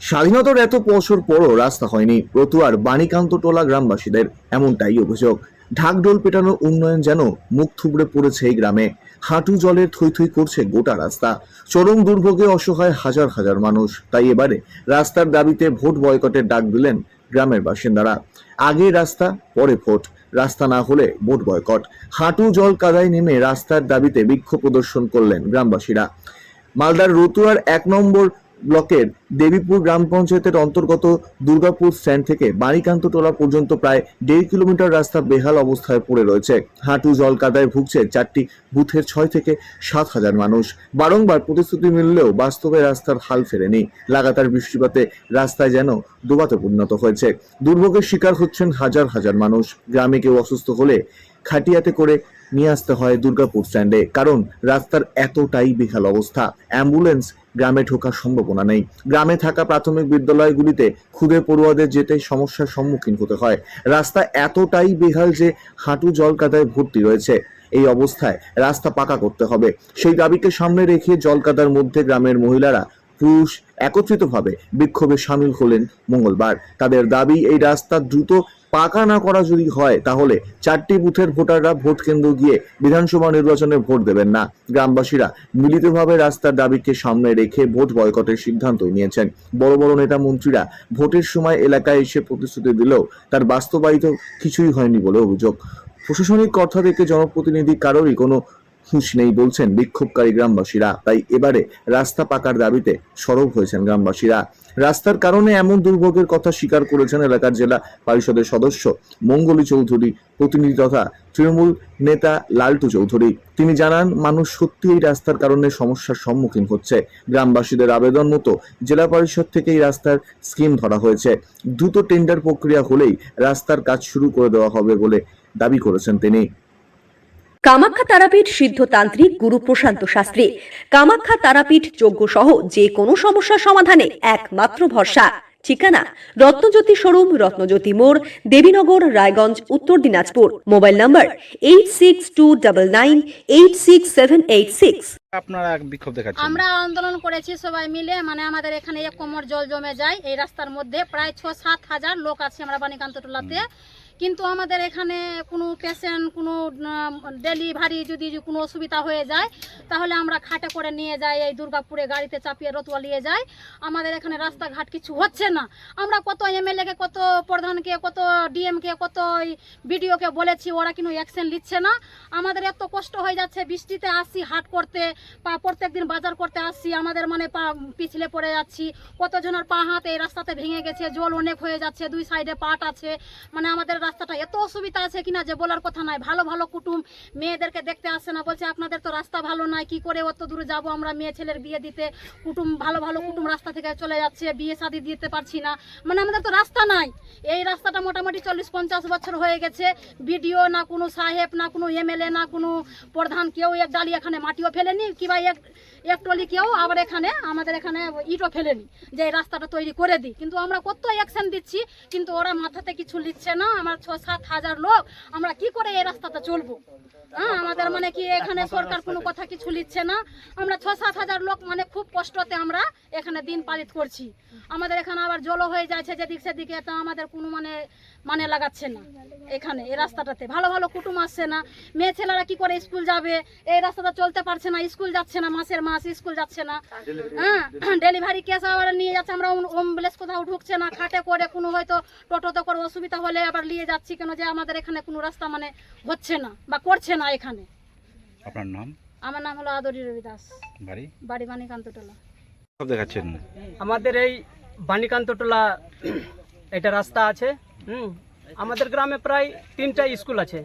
স্বাধীনতার এত বছর পরও রাস্তা হয়নি। রতুয়ার বাণীকান্ত টোলা গ্রামবাসীদের এমনটাই অভিযোগ। ঢাকঢোল পেটানোর উন্নয়ন যেন মুখ থুবড়ে পড়েছে এই গ্রামে। হাঁটু জলের থই থই করছে গোটা রাস্তা। চরম দুর্ভোগে অসহায় হাজার হাজার মানুষ। তাই এবারে রাস্তার দাবিতে ভোট বয়কটের ডাক দিলেন গ্রামের বাসিন্দারা। আগে রাস্তা, পরে ভোট। রাস্তা না হলে ভোট বয়কট। হাঁটু জল কাদায় নেমে রাস্তার দাবিতে বিক্ষোভ প্রদর্শন করলেন গ্রামবাসীরা। মালদার রতুয়ার এক নম্বর ব্লকের দেবীপুর গ্রাম পঞ্চায়েতের অন্তর্গত দুর্গাপুর স্ট্যান্ড থেকে বাণীকান্ত টোলা পর্যন্ত প্রায় দেড় কিলোমিটার রাস্তা বেহাল অবস্থায় পড়ে রয়েছে। হাঁটু জল কাদায় ভুগছে চারটি বুথের ছয় থেকে সাত হাজার মানুষ। বারংবার প্রতিশ্রুতি মিললেও বাস্তবে রাস্তার হাল ফেরেনি। লাগাতার বৃষ্টিপাতে রাস্তায় যেন ডোবাতে পরিণত হয়েছে। দুর্ভোগের শিকার হচ্ছেন হাজার হাজার মানুষ। গ্রামে কেউ অসুস্থ হলে খাটিয়াতে করে নিয়ে আসতে হয় দুর্গাপুর স্ট্যান্ডে। কারণ রাস্তার এতটাই বিহাল অবস্থা। অ্যাম্বুলেন্স গ্রামে ঢোকার সম্ভাবনা নেই। গ্রামে থাকা প্রাথমিক বিদ্যালয়গুলিতে খুদে পড়ুয়াদের যেতে সমস্যার সম্মুখীন হতে হয়। রাস্তা এতটাই বেহাল যে হাঁটু জল কাদায় ভর্তি রয়েছে। এই অবস্থায় রাস্তা পাকা করতে হবে। সেই দাবিকে সামনে রেখে জলকাদার মধ্যে গ্রামের মহিলারা পুরুষ একত্রিতভাবে বিক্ষোভে সামিল হলেন মঙ্গলবার। তাদের দাবি, এই রাস্তা দ্রুত পাকা না করা যদি হয়, তাহলে চারটি বুথের ভোটাররা ভোট কেন্দ্র গিয়ে বিধানসভা নির্বাচনে ভোট দেবেন না। গ্রামবাসীরা মিলিতভাবে রাস্তার দাবিকে সামনে রেখে ভোট বয়কটের সিদ্ধান্ত নিয়েছেন। বড় বড় নেতা মন্ত্রীরা ভোটের সময় এলাকায় এসে প্রতিশ্রুতি দিলেও তার বাস্তবায়িত কিছুই হয়নি বলে অভিযোগ। প্রশাসনিক কর্তা থেকে জনপ্রতিনিধি কারোরই কোনো হুঁশ নেই বলছেন বিক্ষোভকারী গ্রামবাসীরা। তাই এবারে রাস্তা পাকার দাবিতে সরব হয়েছেন গ্রামবাসীরা। রাস্তার কারণে এমন দুর্ভোগের কথা স্বীকার করেছেন এলাকার জেলা পরিষদের সদস্য মঙ্গলী চৌধুরী প্রতিনিধি তথা তৃণমূল নেতা লালটু চৌধুরী। তিনি জানান, মানুষ সত্যি এই রাস্তার কারণে সমস্যার সম্মুখীন হচ্ছে। গ্রামবাসীদের আবেদন মতো জেলা পরিষদ থেকে এই রাস্তার স্কিম ধরা হয়েছে। দ্রুত টেন্ডার প্রক্রিয়া হলেই রাস্তার কাজ শুরু করে দেওয়া হবে বলে দাবি করেছেন তিনি। কামাখ্যা তারাপীঠ সিদ্ধতান্ত্রিক গুরু প্রশান্ত শাস্ত্রী। কামাখ্যা তারাপীঠ যজ্ঞ সহ যে কোনো সমস্যার সমাধানে একমাত্র ভরসা। ঠিকানা রত্নজ্যোতি শোরুম রত্নজ্যোতি মোড় Debinagar Raiganj Uttar Dinajpur. Mobile number eight six two double nine eight six seven eight six আপনারা এক বিক্ষোভ দেখাচ্ছেন। আমরা আন্দোলন করেছি সবাই মিলে মানে আমাদের এখানে এক কোমর জল জমে যায় এই রাস্তার মধ্যে প্রায় ছ সাত হাজার লোক আছে আমরা বাণীকান্ত টোলাতে। কিন্তু আমাদের এখানে কোনো পেশেন্ট কোনো ডেলিভারি যদি কোনো অসুবিধা হয়ে যায়, তাহলে আমরা খাটে করে নিয়ে যাই, এই দুর্গাপুরে গাড়িতে চাপিয়ে রতুয়া নিয়ে যাই। আমাদের এখানে রাস্তাঘাট কিছু হচ্ছে না। আমরা কত এমএলএকে, কত প্রধানকে, কত ডিএমকে, কত বিডিওকে বলেছি, ওরা কিন্তু অ্যাকশন নিচ্ছে না। আমাদের এত কষ্ট হয়ে যাচ্ছে, বৃষ্টিতে আসি, হাট করতে, পা প্রত্যেক দিন বাজার করতে আসছি আমাদের মানে পা পিছলে পড়ে যাচ্ছি। কতজনের পা, হাত এই রাস্তাতে ভেঙে গেছে, জল অনেক হয়ে যাচ্ছে, দুই সাইডে পাট আছে। মানে আমাদের রাস্তাটা এত অসুবিধা আছে কিনা যে বলার কথা নাই। ভালো ভালো কুটুম মেয়েদেরকে দেখতে আসে না, বলছে, আপনাদের তো রাস্তা ভালো নাই, কি করে অত দূরে যাব আমরা মেয়ে ছেলের বিয়ে দিতে? কুটুম, ভালো ভালো কুটুম রাস্তা থেকে চলে যাচ্ছে, বিয়ে শাদি দিতে পারছি না। মানে আমাদের তো রাস্তা নাই। এই রাস্তাটা মোটামুটি চল্লিশ, পঞ্চাশ বছর হয়ে গেছে। বিডিও না কোনো সাহেব, না কোনো এমএলএ, না কোনো প্রধান, কেউ এক ডালি এখানে মাটিও ফেলেনি কিংবা এক এক টলি কেউ আবার এখানে আমাদের এখানে ইটও ফেলেনি যে এই রাস্তাটা তৈরি করে দিই। কিন্তু আমরা কত অ্যাকশন দিচ্ছি কিন্তু ওরা মাথাতে কিছু নিচ্ছে না আমার ছ সাত হাজার লোক আমরা কি করে এই রাস্তাটা চলবো? হ্যাঁ আমাদের মানে কি এখানে সরকার কোনো কথা কিছু নিচ্ছে না। আমরা ছ সাত হাজার লোক মানে খুব কষ্টতে আমরা এখানে দিন পালিত করছি। আমাদের এখানে আবার জলও হয়ে যাচ্ছে যেদিক সেদিকে তা আমাদের কোনো মানে মানে লাগাচ্ছে না এখানে এই রাস্তাটাতে। ভালো ভালো কুটুম আসছে না। মেয়ে ছেলেরা কি করে স্কুল যাবে? এই রাস্তাটা চলতে পারছে না স্কুল যাচ্ছে না মাসের মাস স্কুল যাচ্ছে না। হ্যাঁ ডেলিভারি কেস আবার নিয়ে যাচ্ছে আমরা অ্যাম্বুলেন্স কোথাও ঢুকছে না খাটে করে কোনো হয়তো টোটোতে করে অসুবিধা হলে আবার নিয়ে যাচ্ছি কেন যে আমাদের এখানে কোনো রাস্তা মানে হচ্ছে না বা করছে না এখানে। আপনার নাম? আমার নাম হলো আদরি রবি দাস বাড়ি? বাড়ি বাণীকান্তটোলা। দেখাচ্ছেন। আমাদের এই বাণীকান্তটোলা এটা রাস্তা আছে হুম। আমাদের গ্রামে প্রায় তিনটা স্কুল আছে।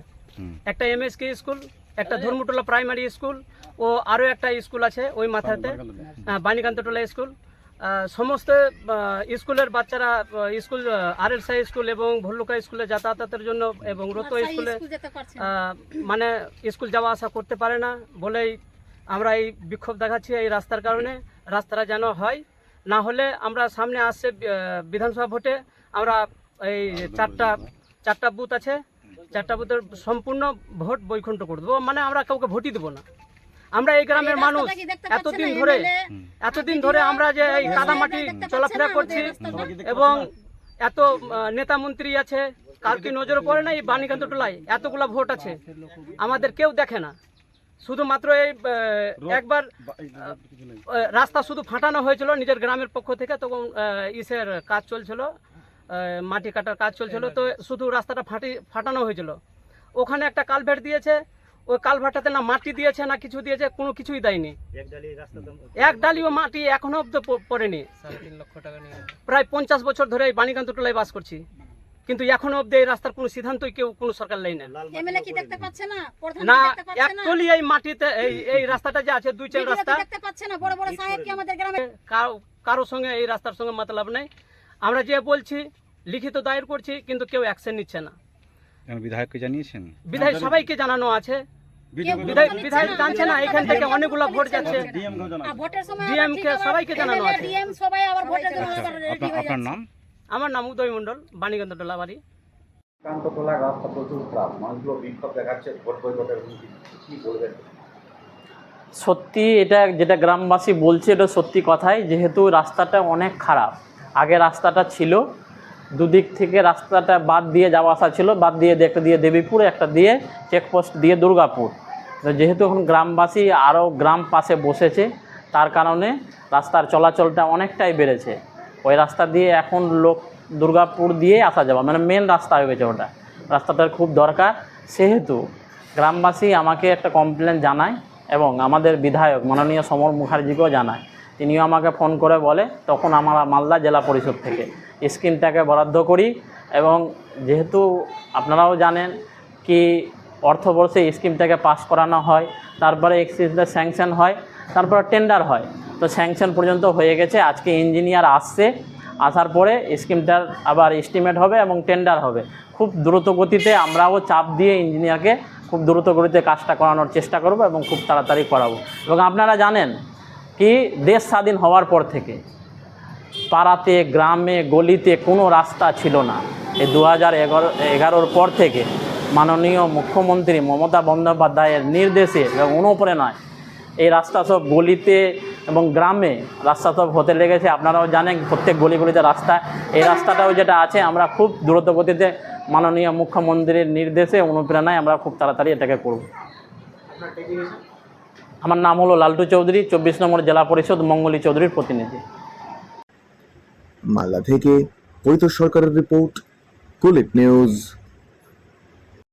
একটা এমএসকে স্কুল একটা ধর্মটোলা প্রাইমারি স্কুল ও আরও একটা স্কুল আছে ওই মাথাতে বাণীকান্তটোলা স্কুল। সমস্ত স্কুলের বাচ্চারা স্কুল আর এল সাই স্কুল এবং ভল্লুকা স্কুলে যাতায়াতের জন্য এবং রত স্কুলে স্কুল মানে স্কুল যাওয়া আসা করতে পারে না বলেই আমরা এই বিক্ষোভ দেখাচ্ছি এই রাস্তার কারণে। রাস্তাটা যেন হয় না হলে আমরা সামনে আসছে বিধানসভা ভোটে। আমরা এই চারটা চারটা বুথ আছে। চারটা বুথের সম্পূর্ণ ভোট বৈকুণ্ঠ করে দেবো। মানে আমরা কাউকে ভোটই দেবো না। আমরা এই গ্রামের মানুষ। এতদিন ধরে এতদিন ধরে আমরা যে এই কাদামাটি চলাফেরা করছি এবং এত নেতা মন্ত্রী আছে কার কি নজরে পড়ে না এই বাণীকান্ত টোলায় এতগুলা ভোট আছে। আমাদের কেউ দেখে না। শুধুমাত্র এই একবার রাস্তা শুধু ফাটানো হয়েছিল নিজের গ্রামের পক্ষ থেকে তখন ইসের কাজ চলছিল। মাটি কাটার কাজ চলছিল তো শুধু রাস্তাটা ফাটি ফাটানো হয়েছিল। ওখানে একটা কালভার্ট দিয়েছে ওই কালভার্টটাতে না মাটি দিয়েছে না কিছু দিয়েছে কোনো কিছুই দেয়নি। এক ডালিও মাটি এখনও অব্দি পড়েনি। প্রায় পঞ্চাশ বছর ধরে এই বাণীকান্ত টোলায় বাস করছি। কিন্তু এখনও অব্দি এই রাস্তার কোনো সিদ্ধান্তই কেউ কোনো সরকার নেই না। না? একচুয়ালি এই মাটিতে এই এই রাস্তাটা যে আছে দুই চার রাস্তা। দেখতে পাচ্ছে না? বড় বড় সাহেব কি আমাদের গ্রামে কারও কারোর সঙ্গে এই রাস্তার সঙ্গে মতলব নেই। আমরা যে বলছি লিখিত দায়ের করছি কিন্তু কেউ অ্যাকশন নিচ্ছে না। বিধায়ককে জানিয়েছেন? বিধায়ক সবাইকে জানানো আছে। বিধায়ক জানছে না এখান থেকে অনেকগুলো ভোট যাচ্ছে। আর ভোটের সময় DM কে সবাইকে জানানো আছে। ডিএম সবাই আবার ভোটের জন্য আবার ready আপনার আপনার যাচ্ছে। নাম? আমার নাম উদয় মণ্ডল বাণীকান্ত টোলা বাড়ি কান্তটোলার রাস্তা প্রচুর খারাপ মানুষগুলো বিক্ষোভ দেখাচ্ছে ভোট বৈঠকের কি বলবেন? সত্যি এটা যেটা গ্রামবাসী বলছে এটা সত্যি কথাই। যেহেতু রাস্তাটা অনেক খারাপ আগে রাস্তাটা ছিল, দুদিক থেকে রাস্তাটা বাদ দিয়ে যাওয়া আসা ছিল, বাদ দিয়ে একটা দিয়ে দেবীপুর, একটা দিয়ে চেকপোস্ট দিয়ে দুর্গাপুর। যেহেতু এখন গ্রামবাসী আরও গ্রাম পাশে বসেছে, তার কারণে রাস্তার চলাচলটা অনেকটাই বেড়েছে। ওই রাস্তা দিয়ে এখন লোক দুর্গাপুর দিয়ে আসা যাওয়া মানে মেন রাস্তা হয়ে গেছে ওটা। রাস্তাটার খুব দরকার। সেহেতু গ্রামবাসী আমাকে একটা কমপ্লেন জানায় এবং আমাদের বিধায়ক মাননীয় সমর মুখার্জিকেও জানায় তিনিও আমাকে ফোন করে বলে, তখন আমরা মালদা জেলা পরিষদ থেকে স্কিমটাকে বরাদ্দ করি। এবং যেহেতু আপনারাও জানেন কি অর্থবর্ষে স্কিমটাকে পাস করানো হয়, তারপরে এক্সিসটা স্যাংশন হয়, তারপরে টেন্ডার হয়। তো স্যাংশন পর্যন্ত হয়ে গেছে, আজকে ইঞ্জিনিয়ার আসছে, আসার পরে স্কিমটার আবার এস্টিমেট হবে এবং টেন্ডার হবে। খুব দ্রুত গতিতে আমরাও চাপ দিয়ে ইঞ্জিনিয়ারকে খুব দ্রুত গতিতে কাজটা করানোর চেষ্টা করব এবং খুব তাড়াতাড়ি করাবো। এবং আপনারা জানেন কি? দেশ স্বাধীন হওয়ার পর থেকে পাড়াতে, গ্রামে, গলিতে কোনো রাস্তা ছিল না। এই দু হাজার এগারো, এগারোর পর থেকে মাননীয় মুখ্যমন্ত্রী মমতা বন্দ্যোপাধ্যায়ের নির্দেশে এবং অনুপ্রেরণায় এই রাস্তা সব গলিতে এবং গ্রামে রাস্তা সব হতে লেগেছে। আপনারাও জানেন প্রত্যেক গলি গলিতে রাস্তা। এই রাস্তাটাও যেটা আছে, আমরা খুব দ্রুত গতিতে মাননীয় মুখ্যমন্ত্রীর নির্দেশে অনুপ্রেরণায় আমরা খুব তাড়াতাড়ি এটাকে করব। আমার নাম হলো লালটু চৌধুরী, চব্বিশ নম্বর জেলা পরিষদ, মঙ্গলী চৌধুরীর প্রতিনিধি। মালদা থেকে পরিত সরকারের রিপোর্ট কুলিট নিউজ।